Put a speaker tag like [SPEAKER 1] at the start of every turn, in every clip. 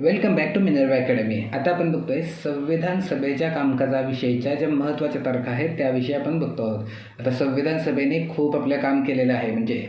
[SPEAKER 1] Welcome back to Minerva academy आता आपण बघतोय संविधान सभेच्या कामकाजाविषयीच्या ज्या महत्त्वाच्या तारखा आहेत त्याविषयी आपण बघतो आहोत. आता संविधान सभेने खूप आपलं काम केलेलं आहे. म्हणजे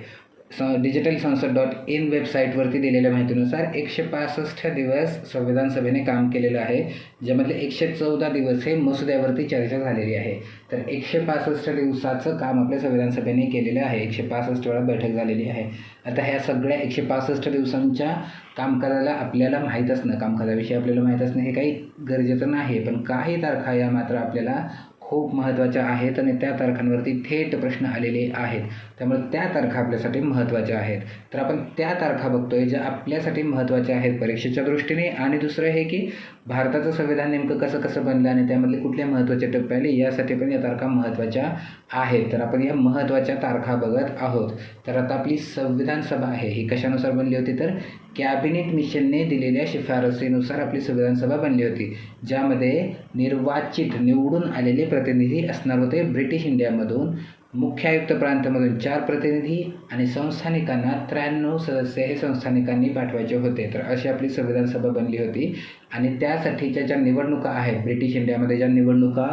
[SPEAKER 1] डिजिटल संसद डॉट इन वेबसाईटवरती दिलेल्या माहितीनुसार एकशे पासष्ट दिवस संविधान सभेने काम केलेलं आहे ज्यामधले एकशे चौदा दिवस हे मसुद्यावरती चर्चा झालेली आहे. तर एकशे पासष्ट दिवसाचं काम आपल्या संविधान सभेने केलेलं आहे एकशे पासष्ट वेळा बैठक झालेली आहे. आता ह्या सगळ्या एकशे पासष्ट दिवसांच्या कामकाजाला आपल्याला माहीत असणं कामकाजाविषयी आपल्याला माहीत असणं हे काही गरजेचं नाही पण काही तारखा या मात्र आपल्याला खूप महत्त्वाच्या आहेत आणि त्या तारखांवरती थेट प्रश्न आलेले आहेत. त्यामुळे त्या तारखा आपल्यासाठी महत्त्वाच्या आहेत. तर आपण त्या तारखा बघतोय ज्या आपल्यासाठी महत्त्वाच्या आहेत परीक्षेच्या दृष्टीने. आणि दुसरं हे की भारताचं संविधान नेमकं कसं कसं बनलं आणि त्यामधले कुठले महत्त्वाचे टप्पे आले यासाठी पण या तारखा महत्त्वाच्या आहेत. तर आपण या महत्त्वाच्या तारखा बघत आहोत. तर आता आपली संविधान सभा आहे ही कशानुसार बनली होती तर कॅबिनेट मिशनने दिलेल्या शिफारसीनुसार आपली संविधान सभा बनली होती ज्यामध्ये निर्वाचित निवडून आलेले प्रतिनिधी असणार होते ब्रिटिश इंडियामधून मुख्य आयुक्त प्रांतामधून चार प्रतिनिधी आणि संस्थानिकांना त्र्याण्णव सदस्य हे संस्थानिकांनी पाठवायचे होते. तर अशी आपली संविधान सभा बनली होती आणि त्यासाठीच्या ज्या निवडणुका आहेत ब्रिटिश इंडियामध्ये ज्या निवडणुका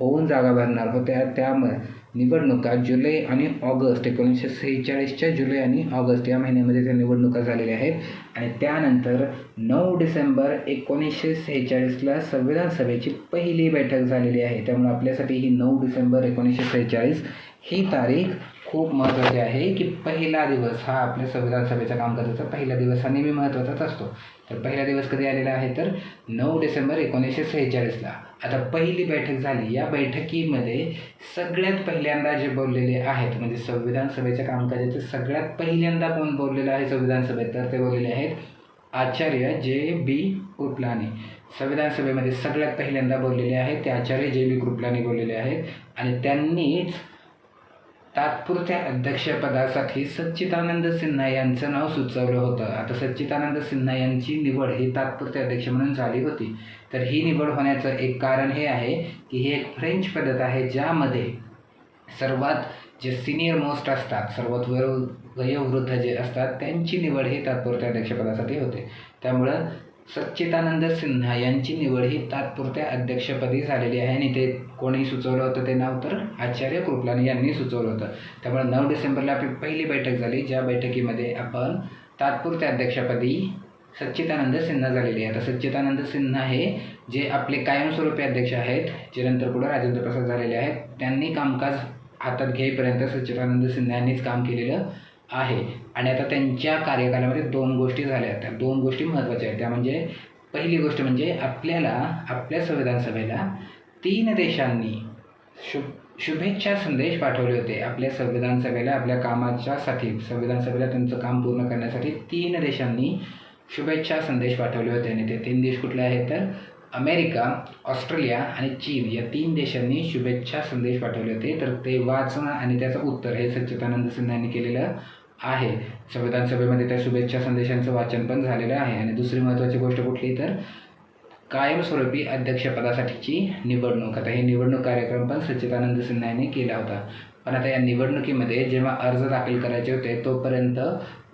[SPEAKER 1] होऊन जागा भरणार होत्या त्यामुळे निवडणुका जुलै आणि ऑगस्ट एकोणीसशे सेहेचाळीसच्या जुलै आणि ऑगस्ट या महिन्यामध्ये त्या निवडणुका झालेल्या आहेत. आणि त्यानंतर नऊ डिसेंबर एकोणीसशे सेहेचाळीसला संविधान सभेची पहिली बैठक झालेली आहे. त्यामुळे आपल्यासाठी ही नऊ डिसेंबर एकोणीसशे सेहेचाळीस ही तारीख खूप महत्त्वाचे आहे की पहिला दिवस हा आपल्या संविधान सभेच्या कामकाजाचा पहिला दिवस हा नेहमी महत्त्वाचाच असतो. तर पहिला दिवस कधी आलेला आहे? तर नऊ डिसेंबर एकोणीसशे सेहेचाळीसला. आता पहिली बैठक झाली. या बैठकीमध्ये सगळ्यात पहिल्यांदा जे बोललेले आहेत म्हणजे संविधान सभेच्या कामकाजाचे सगळ्यात पहिल्यांदा कोण बोललेलं आहे संविधान सभेत? तर ते बोललेले आहेत आचार्य जे बी कृपलानी संविधान सभेमध्ये सगळ्यात पहिल्यांदा बोललेले आहेत ते आचार्य जे बी कृपलानी बोललेले आहेत. आणि त्यांनीच तात्पुरत्या अध्यक्षपदासाठी सच्चिदानंद सिन्हा यांचं नाव सुचवलं होतं. आता सच्चिदानंद सिन्हा यांची निवड ही तात्पुरते अध्यक्ष म्हणून झाली होती. तर ही निवड होण्याचं एक कारण हे आहे की ही एक फ्रेंच पद्धत आहे ज्यामध्ये सर्वात जे सिनियर मोस्ट असतात सर्वात वयो वयोवृद्ध जे असतात त्यांची निवड ही तात्पुरत्या अध्यक्षपदासाठी होते. त्यामुळं सच्चिदानंद सिन्हा यांची निवड ही तात्पुरत्या अध्यक्षपदी झालेली आहे. आणि ते कोणी सुचवलं होतं ते नाव तर आचार्य कृपलानी यांनी सुचवलं होतं. त्यामुळे नऊ डिसेंबरला आपली पहिली बैठक झाली. ज्या बैठकीमध्ये आपण तात्पुरत्या अध्यक्षपदी सच्चिदानंद सिन्हा झालेली आहे आता सच्चिदानंद सिन्हा हे जे आपले कायमस्वरूपी अध्यक्ष आहेत जे नंतर पुढे राजेंद्र प्रसाद झालेले आहेत त्यांनी कामकाज हातात घेईपर्यंत सच्चिदानंद सिन्हा यांनीच काम केलेलं आहे. आणि आता त्यांच्या कार्यकालामध्ये दोन गोष्टी झाल्या त्या दोन गोष्टी महत्त्वाच्या आहेत. त्या म्हणजे पहिली गोष्ट म्हणजे आपल्याला आपल्या संविधान सभेला तीन देशांनी शुभ शुभेच्छा संदेश पाठवले होते. आपल्या संविधान सभेला आपल्या कामाच्यासाठी संविधान सभेला त्यांचं काम पूर्ण करण्यासाठी तीन देशांनी शुभेच्छा संदेश पाठवले होते. आणि ते तीन देश कुठले आहेत तर अमेरिका ऑस्ट्रेलिया आणि चीन या तीन देशांनी शुभेच्छा संदेश पाठवले होते. तर ते वाचणं आणि त्याचं उत्तर हे सच्चिदानंद सिन्हा यांनी केलेलं आहे. संविधान सभेमध्ये त्या शुभेच्छा संदेशांचं वाचन पण झालेलं आहे. आणि दुसरी महत्त्वाची गोष्ट कुठली तर कायमस्वरूपी अध्यक्षपदासाठीची निवडणूक. आता हे निवडणूक कार्यक्रम पण सच्चिदानंद सिन्हा यांनी केला होता. पण आता या निवडणुकीमध्ये जेव्हा अर्ज दाखल करायचे होते तोपर्यंत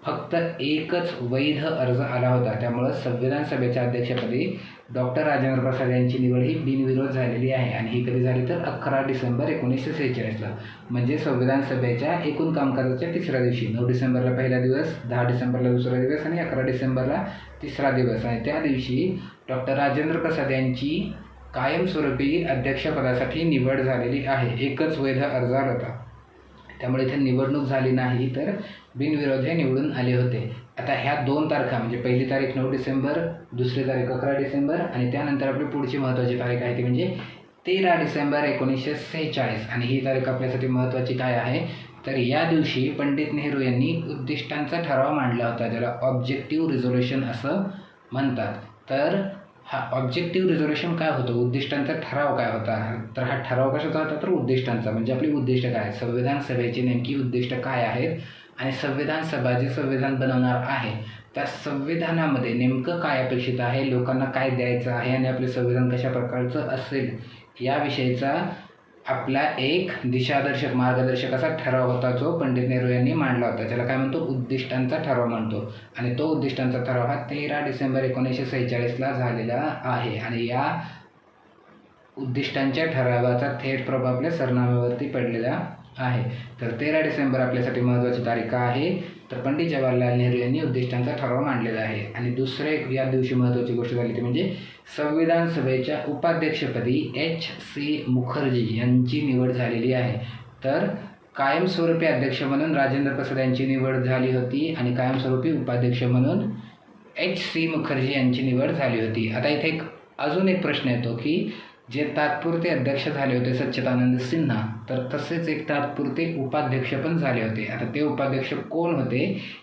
[SPEAKER 1] फक्त एकच वैध अर्ज आला होता. त्यामुळं संविधान सभेच्या अध्यक्षपदी डॉक्टर राजेंद्र प्रसाद यांची निवड ही बिनविरोध झालेली आहे. आणि ही कधी झाली तर अकरा डिसेंबर एकोणीसशे सेहेचाळीसला. म्हणजे संविधान सभेच्या एकूण कामकाजाच्या तिसऱ्या दिवशी. नऊ डिसेंबरला पहिला दिवस दहा डिसेंबरला दुसरा दिवस आणि अकरा डिसेंबरला तिसरा दिवस. आणि त्या दिवशी डॉक्टर राजेंद्र प्रसाद यांची कायमस्वरूपी अध्यक्षपदासाठी निवड झालेली आहे. एकच वैध अर्ज आला होता. त्यामुळे इथे निवडणूक झाली नाही तर बिनविरोध हे निवडून आले होते. आता ह्या दोन तारखा म्हणजे पहिली तारीख नऊ डिसेंबर दुसरी तारीख अकरा डिसेंबर आणि त्यानंतर आपली पुढची महत्त्वाची तारीख आहे ती म्हणजे तेरा डिसेंबर एकोणीसशे सेहेचाळीस. आणि ही तारीख आपल्यासाठी महत्त्वाची काय आहे? तर या दिवशी पंडित नेहरू यांनी उद्दिष्टांचा ठराव मांडला होता ज्याला ऑब्जेक्टिव्ह रिझोल्युशन असं म्हणतात. तर हा ऑब्जेक्टिव्ह रिझोल्युशन काय होतं? उद्दिष्टांचा ठराव काय होता? तर हा ठराव कशाचा होता? तर उद्दिष्टांचा. म्हणजे आपली उद्दिष्ट काय? आहेत संविधान सभेची नेमकी उद्दिष्ट काय आहेत? आणि संविधान सभा जे संविधान बनवणार आहे त्या संविधानामध्ये नेमकं काय अपेक्षित आहे? लोकांना काय द्यायचं आहे? आणि आपले संविधान कशा प्रकारचं असेल? याविषयीचा आपला एक दिशादर्शक मार्गदर्शक असा ठराव होता जो पंडित नेहरू यांनी मांडला होता. ज्याला काय म्हणतो? उद्दिष्टांचा ठराव म्हणतो. आणि तो उद्दिष्टांचा ठराव हा तेरा डिसेंबर एकोणीसशे सेहेचाळीसला झालेला आहे. आणि या उद्दिष्टांच्या ठरावाचा थेट प्रभाव आपल्या सरनाम्यावरती पडलेला आहे. तर तेरा डिसेंबर आपल्यासाठी महत्त्वाची तारीख का आहे. तर पंडित जवाहरलाल नेहरू यांनी उद्दिष्टांचा ठराव मांडलेला आहे. आणि दुसरे या दिवशी महत्त्वाची गोष्ट झाली ती म्हणजे संविधान सभेच्या उपाध्यक्षपदी एच. सी. मुखर्जी यांची निवड झालेली आहे. तर कायमस्वरूपी अध्यक्ष म्हणून राजेंद्र प्रसाद यांची निवड झाली होती आणि कायमस्वरूपी उपाध्यक्ष म्हणून एच. सी. मुखर्जी यांची निवड झाली होती. आता इथे एक अजून एक प्रश्न येतो की जे तात्पुरते अध्यक्ष झाले होते सच्चिदानंद सिन्हा तर तसेच एक तात्पुरते उपाध्यक्ष पण झाले होते. आता ते उपाध्यक्ष कोण होते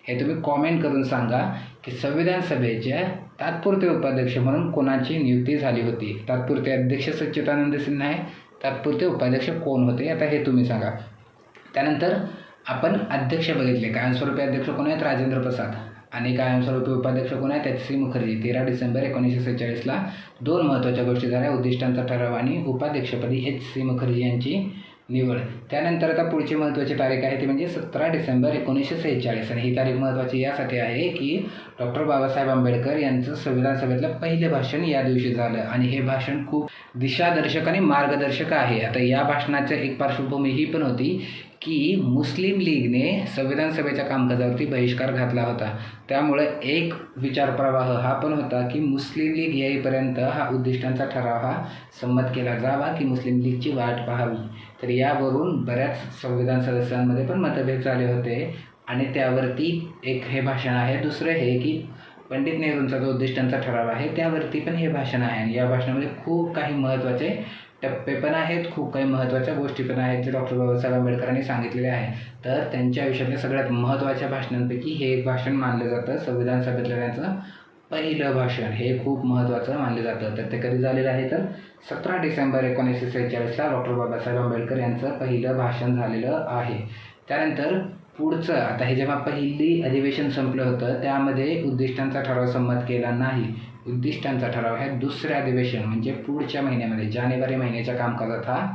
[SPEAKER 1] हे तुम्ही कॉमेंट करून सांगा की संविधान सभेच्या तात्पुरते उपाध्यक्ष म्हणून कोणाची नियुक्ती झाली होती? तात्पुरते अध्यक्ष सच्चिदानंद सिन्हा आहे तात्पुरते उपाध्यक्ष कोण होते आता हे तुम्ही सांगा. त्यानंतर आपण अध्यक्ष बघितले कायमस्वरूपी अध्यक्ष कोण आहेत? राजेंद्र प्रसाद. आणि कायमस्वरूपी उपाध्यक्ष कोण आहेत एच मुखर्जी. तेरा डिसेंबर एकोणीसशे सेहेचाळीसला दोन महत्त्वाच्या गोष्टी झाल्या. उद्दिष्टांचा ठराव आणि उपाध्यक्षपदी एच सी मुखर्जी यांची निवड. त्यानंतर आता पुढची महत्त्वाची तारीख आहे ती म्हणजे सतरा डिसेंबर एकोणीसशे सेहेचाळीस. आणि ही तारीख महत्त्वाची यासाठी आहे की डॉक्टर बाबासाहेब आंबेडकर यांचं संविधान सभेतलं पहिले भाषण या दिवशी झालं. आणि हे भाषण खूप दिशादर्शक आणि मार्गदर्शक आहे. आता या भाषणाचं एक पार्श्वभूमी ही पण होती की मुस्लिम लीगने संविधान सभेच्या कामकाजावरती बहिष्कार घातला होता. त्यामुळे एक विचार प्रवाह हा पण होता की मुस्लिम लीग येईपर्यंत हा उद्दिष्टांचा ठराव हा संमत केला जावा की मुस्लिम लीगची वाट पाहावी. तर यावरून बऱ्याच संविधान सदस्यांमध्ये पण मतभेद झाले होते आणि त्यावरती एक हे भाषण आहे दुसरं हे की पंडित नेहरूंचा जो उद्दिष्टांचा ठराव आहे त्यावरती पण हे भाषण आहे. आणि या भाषणामध्ये खूप काही महत्त्वाचे टप्पे पण आहेत खूप काही महत्त्वाच्या गोष्टी पण आहेत जे डॉक्टर बाबासाहेब आंबेडकरांनी सांगितलेले आहे तर त्यांच्या आयुष्यातल्या सगळ्यात महत्त्वाच्या भाषणांपैकी हे एक भाषण मानलं जातं संविधान सभेतलं त्यांचं पहिलं भाषण. हे खूप महत्त्वाचं मानलं जातं. तर ते कधी झालेलं आहे तर सतरा डिसेंबर एकोणीसशे सेहेचाळीसला डॉक्टर बाबासाहेब आंबेडकर यांचं पहिलं भाषण झालेलं आहे. त्यानंतर पुढचं आता हे जेव्हा पहिली अधिवेशन संपलं होतं त्यामध्ये उद्दिष्टांचा ठराव संमत केला नाही. उद्दिष्टांचा ठराव हे दुसऱ्या अधिवेशन म्हणजे पुढच्या महिन्यामध्ये जानेवारी महिन्याच्या कामकाजात हा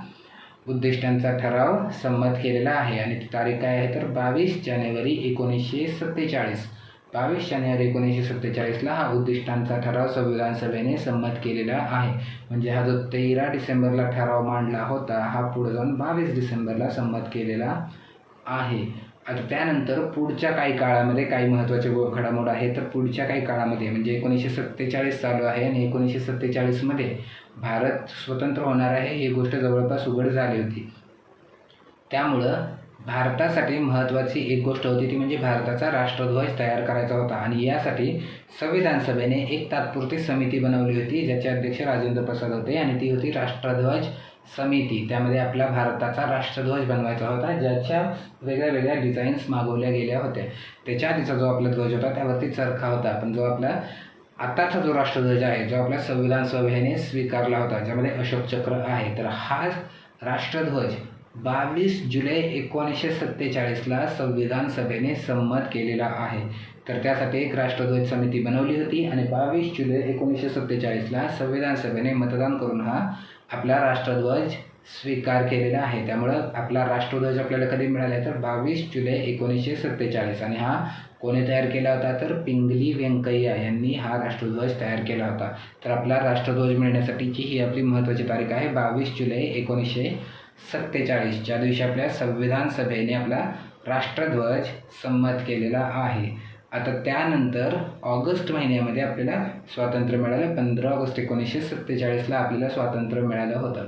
[SPEAKER 1] उद्दिष्टांचा ठराव संमत केलेला आहे. आणि ती तारीख काय आहे तर बावीस जानेवारी एकोणीसशे सत्तेचाळीस. बावीस जानेवारी एकोणीसशे सत्तेचाळीसला हा उद्दिष्टांचा ठराव संविधान सभेने संमत केलेला आहे. म्हणजे हा जो तेरा डिसेंबरला ठराव मांडला होता हा पुढे जाऊन बावीस डिसेंबरला संमत केलेला आहे. त्यानंतर पुढच्या काही काळामध्ये काही महत्त्वाचे घडामोड आहे तर पुढच्या काही काळामध्ये म्हणजे एकोणीसशे सत्तेचाळीस चालू आहे आणि एकोणीसशे सत्तेचाळीसमध्ये भारत स्वतंत्र होणार आहे ही गोष्ट जवळपास उघड झाली होती. त्यामुळं भारतासाठी महत्त्वाची एक गोष्ट होती ती म्हणजे भारताचा राष्ट्रध्वज तयार करायचा होता आणि यासाठी संविधान सभेने एक तात्पुरती समिती बनवली होती ज्याचे अध्यक्ष राजेंद्र प्रसाद होते आणि ती होती राष्ट्रध्वज समिती. त्यामध्ये आपला भारताचा राष्ट्रध्वज बनवायचा होता ज्याच्या वेगळ्या वेगळ्या डिझाईन्स मागवल्या गेल्या होत्या. त्याच्या आधीचा जो आपला ध्वज होता त्यावरती चरखा होता. पण जो आपला आताचा जो राष्ट्रध्वज आहे जो आपल्या संविधान सभेने स्वीकारला होता ज्यामध्ये अशोक चक्र आहे तर हा राष्ट्रध्वज बावीस जुलै एकोणीसशे सत्तेचाळीसला संविधान सभेने संमत केलेला आहे. तर त्यासाठी एक राष्ट्रध्वज समिती बनवली होती आणि बावीस जुलै एकोणीसशे सत्तेचाळीसला संविधान सभेने मतदान करून हा आपला राष्ट्रध्वज स्वीकार केलेला आहे. त्यामुळं आपला राष्ट्रध्वज आपल्याला कधी मिळाला तर बावीस जुलै एकोणीसशे सत्तेचाळीस. आणि हा कोणी तयार केला होता? तर पिंगली व्यंकय्या यांनी हा राष्ट्रध्वज तयार केला होता. तर आपला राष्ट्रध्वज मिळण्यासाठीची ही आपली महत्त्वाची तारीख आहे बावीस जुलै एकोणीसशे सत्तेचाळीस ज्या दिवशी आपल्या संविधान सभेने आपला राष्ट्रध्वज संमत केलेला आहे. आता त्यानंतर ऑगस्ट महिन्यामध्ये आपल्याला स्वातंत्र्य मिळालं पंधरा ऑगस्ट एकोणीसशे सत्तेचाळीसला आपल्याला स्वातंत्र्य मिळालं होतं.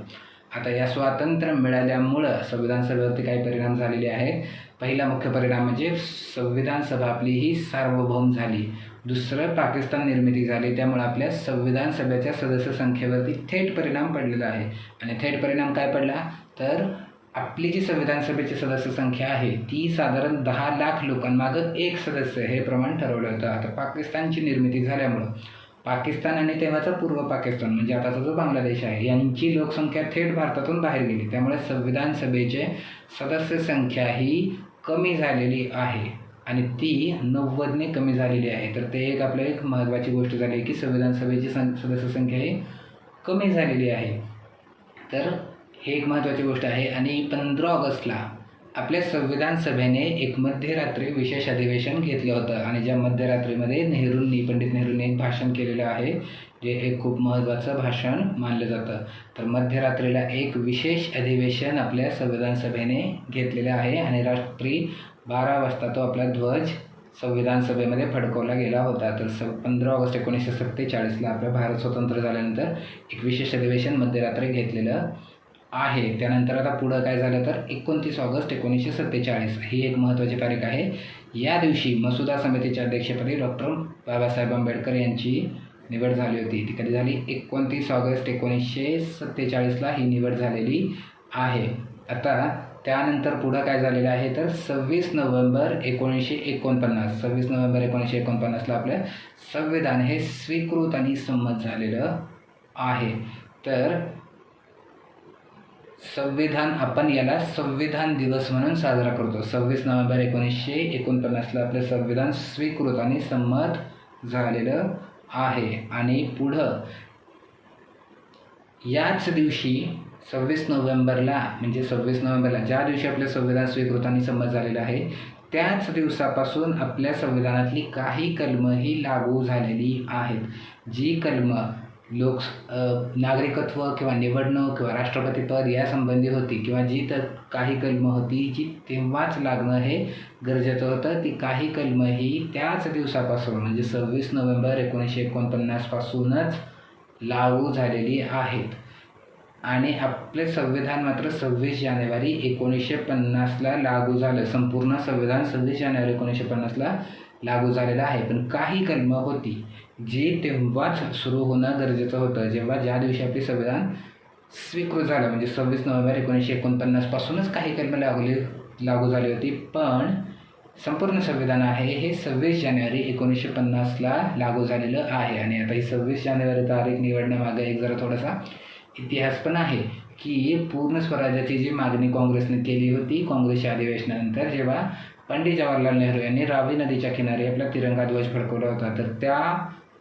[SPEAKER 1] आता या स्वातंत्र्य मिळाल्यामुळं संविधान सभेवरती काही परिणाम झालेले आहेत. पहिला मुख्य परिणाम म्हणजे संविधान सभा आपली ही सार्वभौम झाली. दुसरं पाकिस्तान निर्मिती झाली त्यामुळे आपल्या संविधान सभेच्या सदस्य संख्येवरती थेट परिणाम पडलेला आहे. आणि थेट परिणाम काय पडला? तर आपली जी संविधान सभेची सदस्य संख्या आहे ती साधारण दहा लाख लोकांमागं एक सदस्य हे प्रमाण ठरवलं होतं. आता पाकिस्तानची निर्मिती झाल्यामुळं पाकिस्तान आणि तेव्हाचा पूर्व पाकिस्तान म्हणजे आताचा जो बांगलादेश आहे यांची लोकसंख्या थेट भारतातून बाहेर गेली. त्यामुळे संविधान सभेचे सदस्य संख्या ही कमी झालेली आहे. आणि ती नव्वदने कमी झालेली आहे. तर ते एक आपल्या एक महत्त्वाची गोष्ट झाली की संविधान सभेची सं सदस्य संख्या ही कमी झालेली आहे. तर हे एक महत्त्वाची गोष्ट आहे. आणि पंधरा ऑगस्टला आपल्या संविधान सभेने एक मध्यरात्री विशेष अधिवेशन घेतलं होतं. आणि ज्या मध्यरात्रीमध्ये नेहरूंनी पंडित नेहरूंनी भाषण केलेलं आहे जे एक खूप महत्त्वाचं भाषण मानलं जातं. तर मध्यरात्रीला एक विशेष अधिवेशन आपल्या संविधान सभेने घेतलेलं आहे. आणि रात्री बारा वाजता तो आपला ध्वज संविधान सभेमध्ये फडकवला गेला होता. तर स पंधरा ऑगस्ट एकोणीसशे सत्तेचाळीसला आपला भारत स्वतंत्र झाल्यानंतर एक विशेष अधिवेशन मध्यरात्री घेतलेलं आहे. त्यानंतर आता पुढं काय झालं तर एकोणतीस ऑगस्ट एकोणीसशे सत्तेचाळीस ही एक महत्त्वाची तारीख आहे. या दिवशी मसुदा समितीच्या अध्यक्षपदी डॉक्टर बाबासाहेब आंबेडकर यांची निवड झाली होती. ती कधी झाली? एकोणतीस ऑगस्ट एकोणीसशे सत्तेचाळीसला ही निवड झालेली आहे. आता त्यानंतर पुढं काय झालेलं आहे? तर सव्वीस नोव्हेंबर एकोणीसशे एकोणपन्नास. सव्वीस नोव्हेंबर एकोणीसशे एकोणपन्नासला आपलं संविधान हे स्वीकृत आणि संमत झालेलं आहे. तर संविधान आपण याला संविधान दिवस म्हणून साजरा करतो. सव्वीस नोव्हेंबर एकोणीसशे एकोणपन्नासला आपलं संविधान स्वीकृत आणि संमत झालेलं आहे. आणि पुढं याच दिवशी सव्वीस नोव्हेंबरला म्हणजे सव्वीस नोव्हेंबरला ज्या दिवशी आपल्या संविधान स्वीकृत आणि संमत झालेलं आहे त्याच दिवसापासून आपल्या संविधानातली काही कलमं ही लागू झालेली आहेत. जी कलमं लोक नागरिकत्व किंवा निवडणूक किंवा राष्ट्रपतीपद यासंबंधी होती किंवा जी तर काही कलमं होती जी तेव्हाच लागणं हे गरजेचं होतं ती काही कलमं ही त्याच दिवसापासून म्हणजे सव्वीस नोव्हेंबर एकोणीसशे एकोणपन्नासपासूनच लागू झालेली आहेत. आणि आपले संविधान मात्र सव्वीस जानेवारी एकोणीसशे पन्नासला लागू झालं. संपूर्ण संविधान सव्वीस जानेवारी एकोणीसशे पन्नासला लागू झालेलं आहे. पण काही कलमं होती जी तेव्हाच सुरू होणं गरजेचं होतं. जेव्हा ज्या दिवशी आपले संविधान स्वीकृत झालं म्हणजे सव्वीस नोव्हेंबर एकोणीसशे एकोणपन्नासपासूनच काही कलमं लागली लागू झाली होती. पण संपूर्ण संविधान आहे हे सव्वीस जानेवारी एकोणीसशे पन्नासला लागू झालेलं आहे. आणि आता ही सव्वीस जानेवारी तारीख निवडण्यामागे एक जरा थोडासा इतिहास पण आहे की पूर्ण स्वराज्याची जी मागणी काँग्रेसने केली होती काँग्रेसच्या अधिवेशनानंतर जेव्हा पंडित जवाहरलाल नेहरू यांनी रावी नदीच्या किनारी आपला तिरंगा ध्वज फडकवला होता तर त्या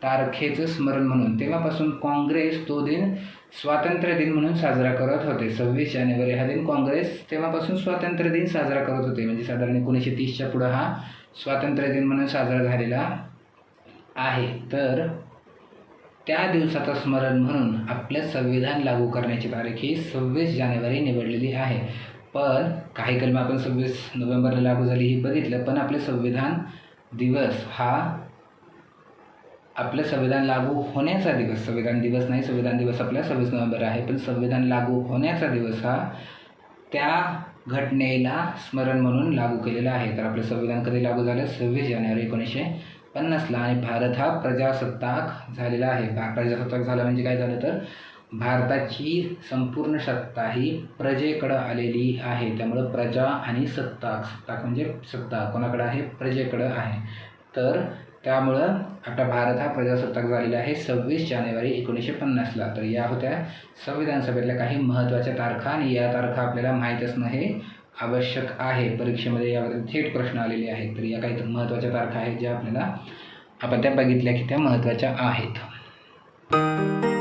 [SPEAKER 1] तारखेचं स्मरण म्हणून तेव्हापासून काँग्रेस तो दिन स्वातंत्र्य दिन म्हणून साजरा करत होते. सव्वीस जानेवारी हा दिन काँग्रेस तेव्हापासून स्वातंत्र्य दिन साजरा करत होते. म्हणजे साधारण एकोणीसशे तीसच्या पुढं हा स्वातंत्र्य दिन म्हणून साजरा झालेला आहे. तर त्या दिवसाचं स्मरण म्हणून आपलं संविधान लागू करण्याची तारीख ही सव्वीस जानेवारी निवडलेली आहे. पण काही कलमं आपण सव्वीस नोव्हेंबरला लागू झाली ही बघितलं पण आपले संविधान दिवस हा आपलं संविधान लागू होण्याचा दिवस संविधान दिवस नाही संविधान दिवस आपला सव्वीस नोव्हेंबर आहे पण संविधान लागू होण्याचा दिवस हा त्या घटनेला स्मरण म्हणून लागू केलेला आहे. तर आपलं संविधान कधी लागू झालं? सव्वीस जानेवारी एकोणीसशे पन्नासला आणि भारत हा प्रजासत्ताक झालेला आहे. भा प्रजासत्ताक झाला म्हणजे काय झालं तर भारताची संपूर्ण सत्ता ही प्रजेकडं आलेली आहे. त्यामुळं प्रजा आणि सत्ताक सत्ताक म्हणजे सत्ता कोणाकडं आहे? प्रजेकडं आहे. तर त्यामुळं आपला भारत हा प्रजासत्ताक झालेला आहे सव्वीस जानेवारी एकोणीसशे पन्नासला तर या होत्या संविधान सभेतल्या काही महत्त्वाच्या तारखा आणि या तारखा आपल्याला माहीत असणं हे आवश्यक आहे. परीक्षेमध्ये यावर थेट प्रश्न आलेले आहेत. तर या काही महत्त्वाच्या तारखा आहेत ज्या आपल्याला आपण त्या बघितल्या की त्या महत्त्वाच्या आहेत.